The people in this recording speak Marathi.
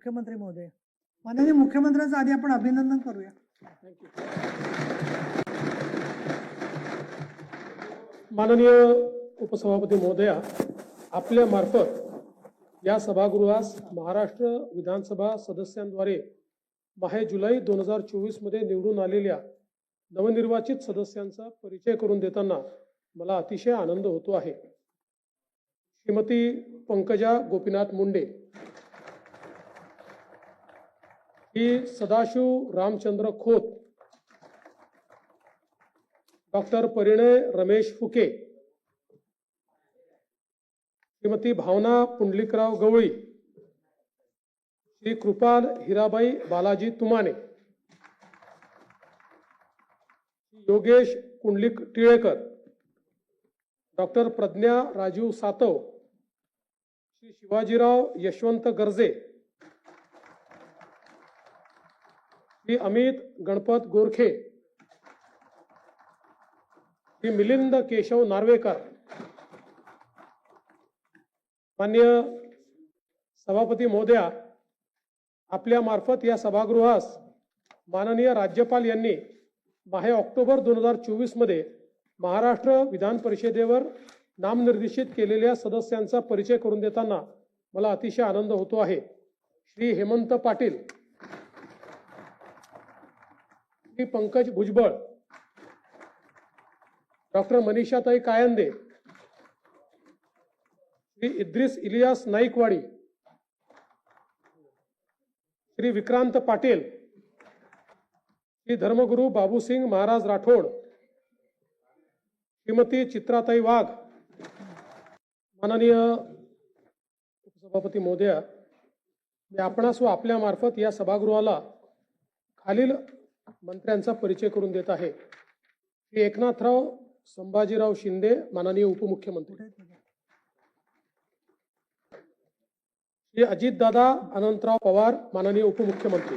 मुख्यमंत्री महोदय. माननीय मुख्यमंत्र्यांचं आधी आपण अभिनंदन करूया. माननीय उपसभापती महोदया आपल्या मार्फत या सभागृहास महाराष्ट्र विधानसभा सदस्यांद्वारे माहे जुलै दोन हजार चोवीसमध्ये निवडून आलेल्या नवनिर्वाचित सदस्यांचा परिचय करून देताना मला अतिशय आनंद होतो आहे. श्रीमती पंकजा गोपीनाथ मुंडे ही सदाशिव रामचंद्र खोत डॉक्टर परिणय रमेश फुके श्रीमती भावना पुंडलिकराव गवळी श्री कृपाल हिराबाई बालाजी तुमाने योगेश कुंडलिक टिळेकर डॉक्टर प्रज्ञा राजीव सातव श्री शिवाजीराव यशवंत गर्जे श्री अमित गणपत गोरखे श्री मिलिंद केशव नार्वेकर मान्य सभापती महोदया आपल्या मार्फत या सभागृहास माननीय राज्यपाल यांनी माहे ऑक्टोबर दोन हजार चोवीसमध्ये महाराष्ट्र विधान परिषदेवर नामनिर्देशित केलेल्या सदस्यांचा परिचय करून देताना मला अतिशय आनंद होतो आहे. श्री हेमंत पाटील श्री पंकज भुजबळ. डॉक्टर मनीषाताई कायंदे. श्री इद्रिस इलियास नाईकवाडी. श्री विक्रांत पाटील. श्री धर्मगुरू बाबूसिंग महाराज राठोड. श्रीमती चित्राताई वाघ. माननीय उपसभापती महोदया मी आपणास व आपल्या मार्फत या सभागृहाला खालील मंत्र्यांचा परिचय करून देत आहे. श्री एकनाथराव संभाजीराव शिंदे माननीय उपमुख्यमंत्री. श्री अजितदादा अनंतराव पवार माननीय उपमुख्यमंत्री.